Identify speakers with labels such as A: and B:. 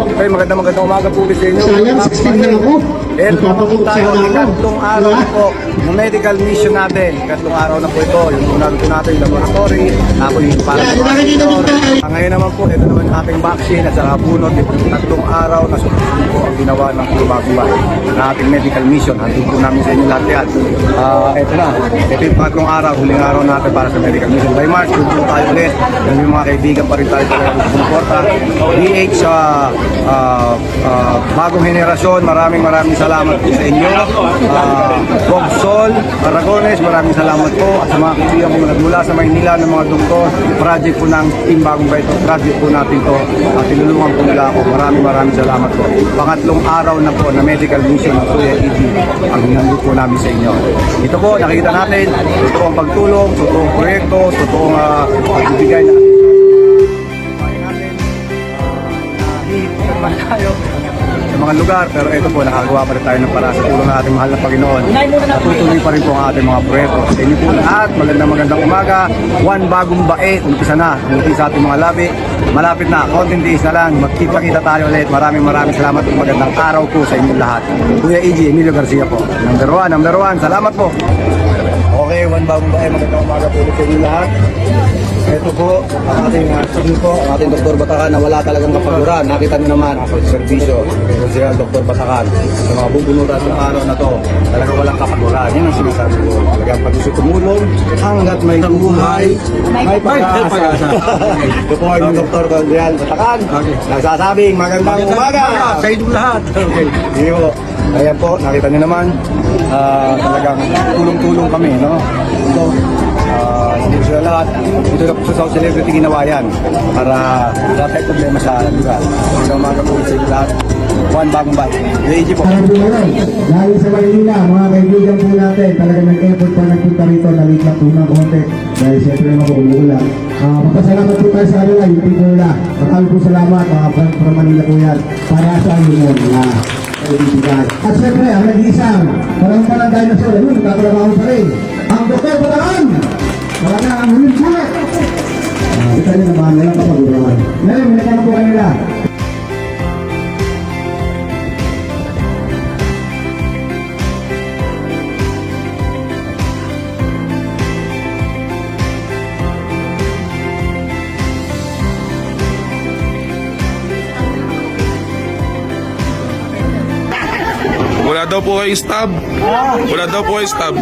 A: Okay, magandang magandang umaga po ulit sa inyo.
B: Sayang, 16 na ako.
A: Po
B: Nagpapakup
A: tayo,
B: ako.
A: ikatlong araw na po ng medical mission natin. Ikatlong araw na po ito. Yung unang po natin yung laboratory, ako yung para sa. Ah, Ngayon naman po, ito naman ang ating vaccine at saka bunot. Tatlong araw na susunod po ang ginawa ng Bagong Bahay na ating medical mission. Handun po namin sa inyo lahat yan. Ah, ito na. Ito yung pangatlong araw, huling araw natin para sa medical mission. By March, doon po tayo ulit. Yung mga kaibigan pa rin tayo talaga sumuporta. DH sa ah, ah, bagong henerasyon, maraming maraming salamat po sa inyo. Uh, Bob Sol, Aragones, maraming salamat po. At sa mga kaibigan po nagmula sa Maynila ng mga doktor, project po ng Team Bagong Baito, project po natin to. At tinulungan po nila ako. Maraming maraming salamat po. Pangatlong araw na po na medical mission ng Kuya EG ang hinandog po namin sa inyo. Ito po, nakikita natin, totoong pagtulong, totoong proyekto, totoong uh, pagbibigay na mga lugar, pero ito po, nakagawa pa rin tayo ng para sa tulong ng ating mahal na Panginoon. Natutuloy pa rin po ang ating mga proyekto. Sa inyo po lahat, magandang magandang umaga. One bagong bae, umpisa na. Umuti sa ating mga labi. Malapit na, konting days na lang. Magkita-kita tayo ulit. Maraming maraming salamat at magandang araw po sa inyo lahat. Kuya E.G. Emilio Garcia po. Number one, number one. Salamat po. Okay, one bagong bae. Magandang umaga po ulit sa inyo lahat. Ito po, ang ating uh, sige po, ang ating Dr. Batakan na wala talagang kapaguran. Nakita niyo naman, servisyo, si Dr. Batakan. Sa mga bubunutan ng araw na to, talagang walang kapaguran. Yan ang sinasabi ko. Talagang pag gusto tumulong, hanggat may buhay, may pag-asa. Ito po ang Dr. Adrian Batakan. Nagsasabing magandang umaga sa inyong lahat. Okay. Po. Ayan po, nakita niyo naman, ah, talagang tulong-tulong kami, no? Ito, Ah, hindi ko sila lahat. Ito na po sa South Celebrity ginawa yan para wala tayong problema sa lugar. Ang mga kapulid sa lahat. One bagong bahay. UAG po.
B: Lalo sa Maynila, mga kaibigan po natin, talaga nag-effort pa nagpunta rito, nalit lang po ng konti. Dahil siyempre po umuulan. Uh, magpasalamat po tayo sa kanila, yung people nila. Marami po salamat, mga friend from Manila po yan. Para sa inyo mo, na kaibigan. At siyempre, ang nag-iisang, parang parang dinosaur, yun, nagtatrabaho pa rin. Ang Dr. Bataan! Talaga, ang huling sulat! Uh, kita nyo naman, ngayon kapag-urawan. Ngayon, minakama po kanila.
C: Wala daw po kayo stab. Wala daw po kayo stab.